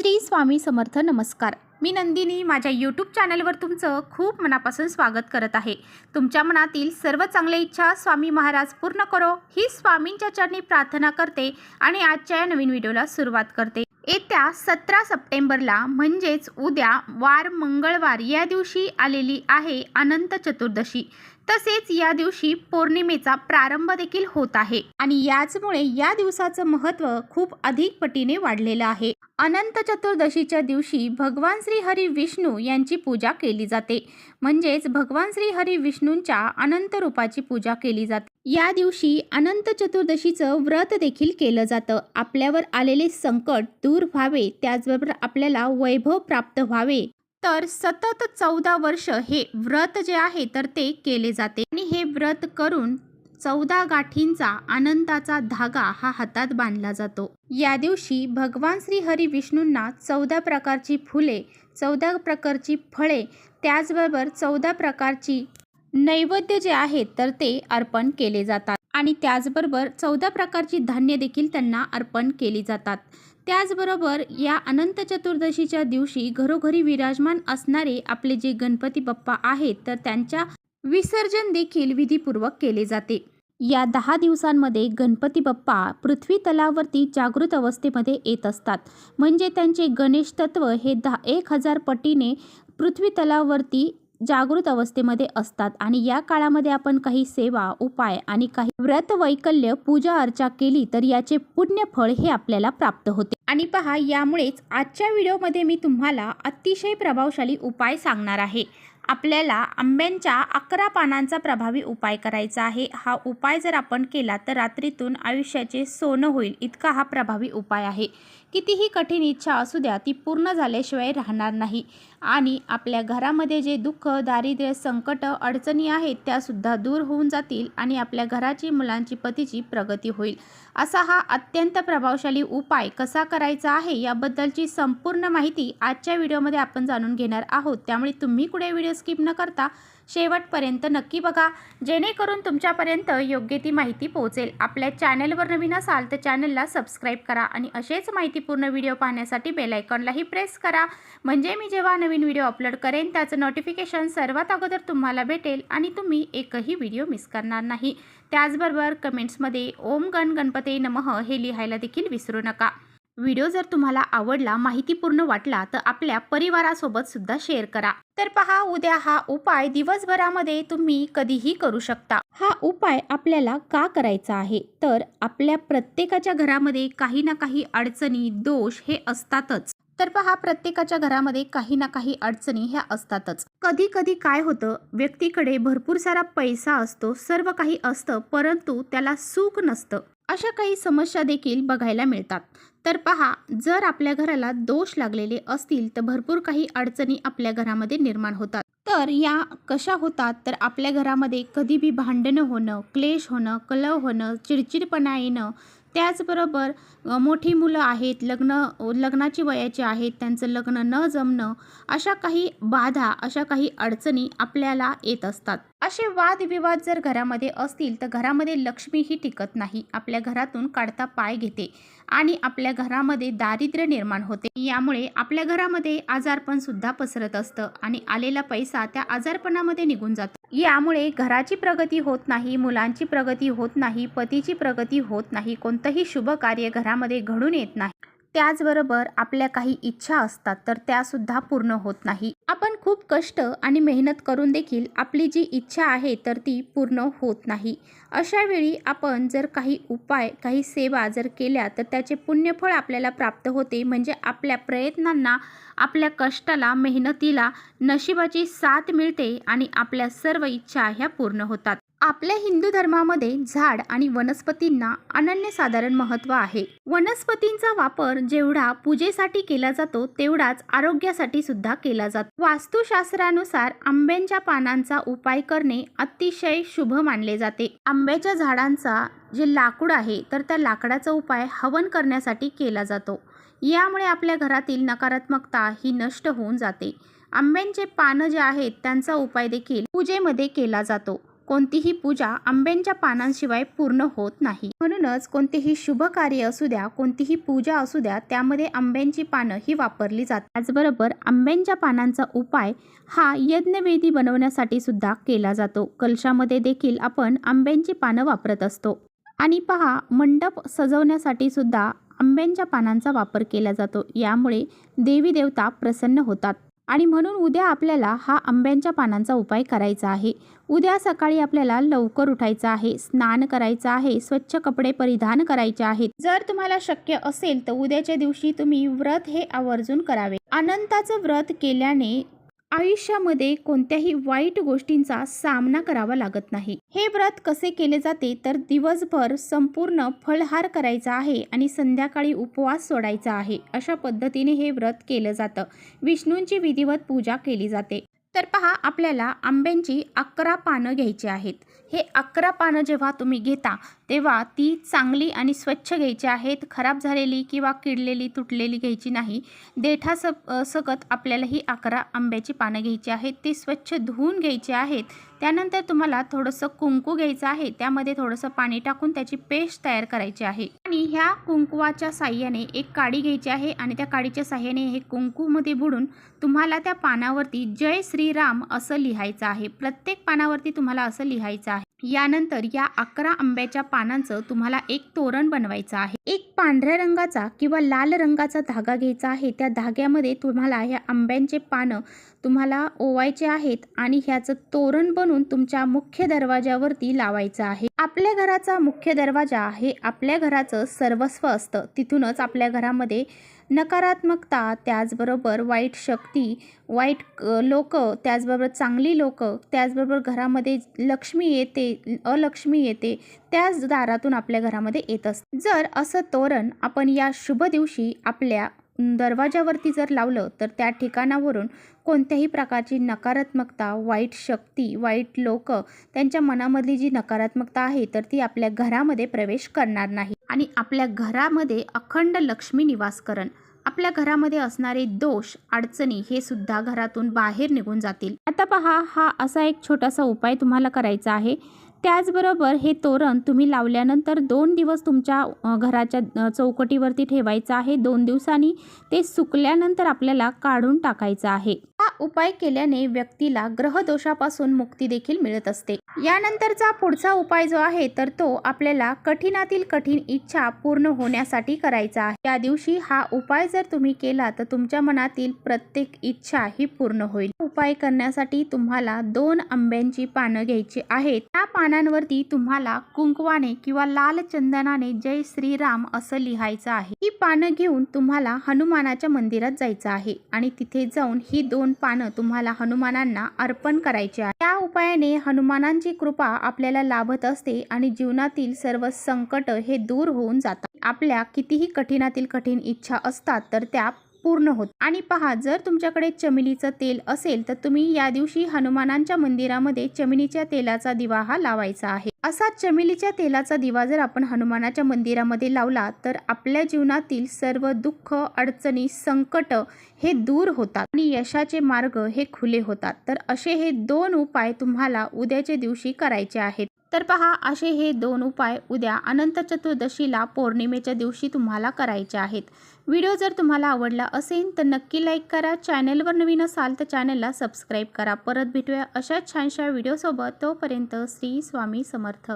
श्री स्वामी समर्थ नमस्कार. मी नंदिनी माझ्या यूट्यूब चॅनलवर तुमचं खूप मनापासून स्वागत करत आहे. तुमच्या मनातील सर्व चांगल्या इच्छा स्वामी महाराज पूर्ण करो. ही स्वामींच्या चरणी प्रार्थना करते आणि आजच्या या नवीन व्हिडिओला सुरुवात करते. येत्या सतरा सप्टेंबरला म्हणजेच उद्या वार मंगळवार या दिवशी आलेली आहे अनंत चतुर्दशी. तसेच या दिवशी पौर्णिमेचा प्रारंभ देखील होत आहे. आणि याचमुळे या दिवसाचं महत्त्व खूप अधिक पटीने वाढलेलं आहे. अनंत चतुर्दशीच्या दिवशी भगवान श्री हरी विष्णू यांची पूजा केली जाते. म्हणजेच भगवान श्री हरी विष्णूंच्या अनंत रूपाची पूजा केली जाते. या दिवशी अनंत चतुर्दशीचं व्रत देखील केलं जातं. आपल्यावर आलेले संकट दूर व्हावे त्याचबरोबर आपल्याला वैभव प्राप्त व्हावे तर सतत चौदा वर्ष हे व्रत जे आहे तर ते केले जाते. आणि हे व्रत करून चौदा गाठींचा आनंदाचा धागा हा हातात बांधला जातो. या दिवशी भगवान श्री हरी विष्णूंना चौदा प्रकारची फुले चौदा प्रकारची फळे त्याचबरोबर चौदा प्रकारची नैवेद्य जे आहेत तर ते अर्पण केले जातात. आणि त्याचबरोबर चौदा प्रकारची धान्य देखील त्यांना अर्पण केली जातात. त्याचबरोबर या अनंत चतुर्दशीच्या दिवशी घरोघरी विराजमान असणारे आपले जे गणपती बाप्पा आहेत तर त्यांच्या विसर्जन देखील विधीपूर्वक केले जाते. या दहा दिवसांमध्ये गणपती बाप्पा पृथ्वी तलावरती जागृत अवस्थेमध्ये येत असतात. म्हणजे त्यांचे गणेश तत्व हे दहा एक हजार पटीने पृथ्वी तलावरती जागृत अवस्थेमध्ये असतात. आणि या काळामध्ये आपण काही सेवा उपाय आणि काही व्रत वैकल्य पूजा अर्चा केली तर याचे पुण्यफळ हे आपल्याला प्राप्त होते. आणि पहा यामुळेच आजच्या व्हिडिओमध्ये मी तुम्हाला अतिशय प्रभावशाली उपाय सांगणार आहे. आपल्याला आंब्यांच्या अकरा पानांचा प्रभावी उपाय करायचा आहे. हा उपाय जर आपण केला तर रात्रीतून आयुष्याचे सोनं होईल इतका हा प्रभावी उपाय आहे. कितीही कठीण इच्छा असू द्या ती पूर्ण झाल्याशिवाय राहणार नाही. आणि आपल्या घरामध्ये जे दुःख दारिद्र्य संकट अडचणी आहेत त्यासुद्धा दूर होऊन जातील आणि आपल्या घराची मुलांची पतीची प्रगती होईल. असा हा अत्यंत प्रभावशाली उपाय कसा करायचा आहे याबद्दलची संपूर्ण माहिती आजच्या व्हिडिओमध्ये आपण जाणून घेणार आहोत. त्यामुळे तुम्ही कुठे व्हिडिओ स्किप न करता शेवटपर्यंत नक्की बघा. जेणेकरून तुमच्यापर्यंत योग्य ती माहिती पोहोचेल. आपल्या चॅनलवर नवीन असाल तर चॅनलला सबस्क्राईब करा आणि असेच माहितीपूर्ण व्हिडिओ पाहण्यासाठी बेलायकॉनलाही प्रेस करा. म्हणजे मी जेव्हा नवीन व्हिडिओ अपलोड करेन त्याचं नोटिफिकेशन सर्वात अगोदर तुम्हाला भेटेल आणि तुम्ही एकही व्हिडिओ मिस करणार नाही. त्याचबरोबर कमेंट्समध्ये ओम गण गणपते नमः हे लिहायला देखील विसरू नका. व्हिडिओ जर तुम्हाला आवडला माहितीपूर्ण वाटला तर आपल्या परिवारासोबत सुद्धा शेअर करा. तर पहा उद्या हा उपाय दिवसभरामध्ये तुम्ही कधीही करू शकता. हा उपाय आपल्याला का करायचा आहे? तर आपल्या प्रत्येकाच्या घरामध्ये काही ना काही अडचणी दोष हे असतातच. तर पहा प्रत्येकाच्या घरामध्ये काही ना काही अडचणी ह्या असतातच. कधी कधी काय होतं व्यक्तीकडे भरपूर सारा पैसा असतो सर्व काही असतं परंतु त्याला सुख नसतं. अशा काही समस्या देखील बघायला मिळतात. तर पहा जर आपल्या घराला दोष लागलेले असतील तर भरपूर काही अडचणी आपल्या घरामध्ये निर्माण होतात. तर या कशा होतात? तर आपल्या घरामध्ये कधीबी भांडणं होणं क्लेश होणं कलह होणं चिडचिडपणा येणं त्याचबरोबर मोठी मुलं आहेत लग्न लग्नाची वयाची आहेत त्यांचं लग्न न जमणं अशा काही बाधा अशा काही अडचणी आपल्याला येत असतात. असे वादविवाद जर घरामध्ये असतील तर घरामध्ये लक्ष्मी ही टिकत नाही. आपल्या घरातून काढता पाय घेते आणि आपल्या घरामध्ये दारिद्र्य निर्माण होते. यामुळे आपल्या घरामध्ये आजारपण सुद्धा पसरत असतं आणि आलेला पैसा त्या आजारपणामध्ये निघून जातो. यामुळे घराची प्रगती होत नाही मुलांची प्रगती होत नाही पतीची प्रगती होत नाही कोणतंही शुभ कार्य घरामध्ये घडून येत नाही. त्याचबरोबर आपल्या काही इच्छा असतात तर त्यासुद्धा पूर्ण होत नाही. आपण खूप कष्ट आणि मेहनत करून देखील आपली जी इच्छा आहे तर ती पूर्ण होत नाही. अशा वेळी आपण जर काही उपाय काही सेवा जर केल्या तर त्याचे पुण्यफळ आपल्याला प्राप्त होते. म्हणजे आपल्या प्रयत्नांना आपल्या कष्टाला मेहनतीला नशिबाची साथ मिळते आणि आपल्या सर्व इच्छा ह्या पूर्ण होतात. आपल्या हिंदू धर्मामध्ये झाड आणि वनस्पतींना अनन्यसाधारण महत्त्व आहे. वनस्पतींचा वापर जेवढा पूजेसाठी केला जातो तेवढाच आरोग्यासाठी सुद्धा केला जातो. वास्तुशास्त्रानुसार आंब्यांच्या पानांचा उपाय करणे अतिशय शुभ मानले जाते. आंब्याच्या झाडांचा जे लाकूड आहे तर त्या लाकडाचा उपाय हवन करण्यासाठी केला जातो. यामुळे आपल्या घरातील नकारात्मकता ही नष्ट होऊन जाते. आंब्यांचे पानं जे आहेत त्यांचा उपाय देखील पूजेमध्ये केला जातो. कोणतीही पूजा आंब्यांच्या पानांशिवाय पूर्ण होत नाही. म्हणूनच कोणतेही शुभ कार्य असू द्या कोणतीही पूजा असू द्या त्यामध्ये आंब्यांची पानं ही वापरली जातात. त्याचबरोबर आंब्यांच्या पानांचा उपाय हा यज्ञवेदी बनवण्यासाठी सुद्धा केला जातो. कलशामध्ये देखील आपण आंब्यांची पानं वापरत असतो. आणि पहा मंडप सजवण्यासाठी सुद्धा आंब्यांच्या पानांचा वापर केला जातो. यामुळे देवी देवता प्रसन्न होतात. आणि म्हणून उद्या आपल्याला हा आंब्यांच्या पानांचा उपाय करायचा आहे. उद्या सकाळी आपल्याला लवकर उठायचं आहे स्नान करायचं आहे स्वच्छ कपडे परिधान करायचे आहेत. जर तुम्हाला शक्य असेल तर उद्याच्या दिवशी तुम्ही व्रत हे आवर्जून करावे. अनंताचं व्रत केल्याने आयुष्यामध्ये कोणत्याही वाईट गोष्टींचा सामना करावा लागत नाही. हे व्रत कसे केले जाते तर दिवसभर संपूर्ण फळहार करायचा आहे आणि संध्याकाळी उपवास सोडायचा आहे. अशा पद्धतीने हे व्रत केलं जातं. विष्णूंची विधिवत पूजा केली जाते. तर पहा आपल्याला आंब्यांची अकरा पानं घ्यायची आहेत. हे अकरा पानं जेव्हा तुम्ही घेता तेव्हा ती चांगली आणि स्वच्छ घ्यायची आहेत खराब झालेली किंवा किडलेली तुटलेली घ्यायची नाही. देठा स सकत आपल्याला ही अकरा आंब्याची पानं घ्यायची आहेत. ती स्वच्छ धुवून घ्यायची आहेत. त्यानंतर तुम्हाला थोडंसं कुंकू घ्यायचं आहे. त्यामध्ये थोडंसं पाणी टाकून त्याची पेस्ट तयार करायची आहे. आणि ह्या कुंकुवाच्या साह्याने एक काडी घ्यायची आहे आणि त्या काडीच्या साह्याने हे कुंकूमध्ये बुडून तुम्हाला त्या पानावरती जय श्रीराम असं लिहायचं आहे. प्रत्येक पानावरती तुम्हाला असं लिहायचं आहे. यानंतर या अकरा आंब्याच्या पानांचं तुम्हाला एक तोरण बनवायचं आहे. एक पांढऱ्या रंगाचा किंवा लाल रंगाचा धागा घ्यायचा आहे. त्या धाग्यामध्ये तुम्हाला ह्या आंब्यांचे पानं तुम्हाला ओवायचे आहेत आणि ह्याचं तोरण बनवून तुमच्या मुख्य दरवाजावरती लावायचं आहे. आपल्या घराचा मुख्य दरवाजा हे आपल्या घराचं सर्वस्व असतं. तिथूनच आपल्या घरामध्ये नकारात्मकता त्याचबरोबर वाईट शक्ती वाईट लोक त्याचबरोबर चांगली लोक त्याचबरोबर घरामध्ये लक्ष्मी येते अलक्ष्मी येते त्याच दारातून आपल्या घरामध्ये येत असते. जर असं तोरण आपण या शुभ दिवशी आपल्या दरवाजावरती जर लावलं तर त्या ठिकाणावरून कोणत्याही प्रकारची नकारात्मकता वाईट शक्ती वाईट लोक त्यांच्या मनामधली जी नकारात्मकता आहे तर ती आपल्या घरामध्ये प्रवेश करणार नाही. आणि आपल्या घरामध्ये अखंड लक्ष्मी निवास करण आपल्या घरामध्ये असणारे दोष अडचणी हे सुद्धा घरातून बाहेर निघून जातील. आता पहा हा असा एक छोटासा उपाय तुम्हाला करायचा आहे. त्याचबरोबर हे तोरण तुम्ही लावल्यानंतर दोन दिवस तुमच्या घराच्या चौकटीवरती ठेवायचं आहे. दोन दिवसांनी ते सुकल्यानंतर आपल्याला काढून टाकायचं आहे. उपाय केल्याने व्यक्तीला ग्रहदोषापासून मुक्ती देखील मिळत असते. यानंतरचा पुढचा उपाय जो आहे तर तो आपल्याला कठीणातील कठीण इच्छा पूर्ण होण्यासाठी करायचा आहे. या दिवशी हा उपाय जर तुम्ही केला तर तुमच्या मनातील प्रत्येक इच्छा ही पूर्ण होईल. उपाय करण्यासाठी तुम्हाला दोन आंब्यांची पानं घ्यायची आहेत. त्या पानांवरती तुम्हाला कुंकवाने किंवा लाल चंदनाने जय श्रीराम असं लिहायचं आहे. ही पानं घेऊन तुम्हाला हनुमानाच्या मंदिरात जायचं आहे आणि तिथे जाऊन ही दोन पानं तुम्हाला हनुमानांना अर्पण करायची आहे. त्या उपायाने हनुमानांची कृपा आपल्याला लाभत असते आणि जीवनातील सर्व संकट हे दूर होऊन जातात. आपल्या कितीही कठीणातील कठीण इच्छा असतात तर त्या पूर्ण होत. आणि पहा जर तुमच्याकडे चमेलीचं तेल असेल तर तुम्ही या दिवशी हनुमानांच्या मंदिरामध्ये चमेलीच्या तेलाचा दिवा हा लावायचा आहे. असा चमेलीच्या तेलाचा दिवा जर आपण हनुमानाच्या मंदिरामध्ये लावला तर आपल्या जीवनातील सर्व दुःख अडचणी संकट हे दूर होतात आणि यशाचे मार्ग हे खुले होतात. तर असे हे दोन उपाय तुम्हाला उद्याच्या दिवशी करायचे आहेत. तर पहा असे हे दोन उपाय उद्या अनंत चतुर्दशीला पौर्णिमेच्या दिवशी तुम्हाला करायचे आहेत. व्हिडिओ जर तुम्हाला आवडला असेल तर नक्की लाईक करा. चॅनलवर नवीन असाल तर चॅनलला सबस्क्राईब करा. परत भेटूया अशाच छानशा व्हिडिओसोबत. तोपर्यंत श्री स्वामी समर्थ.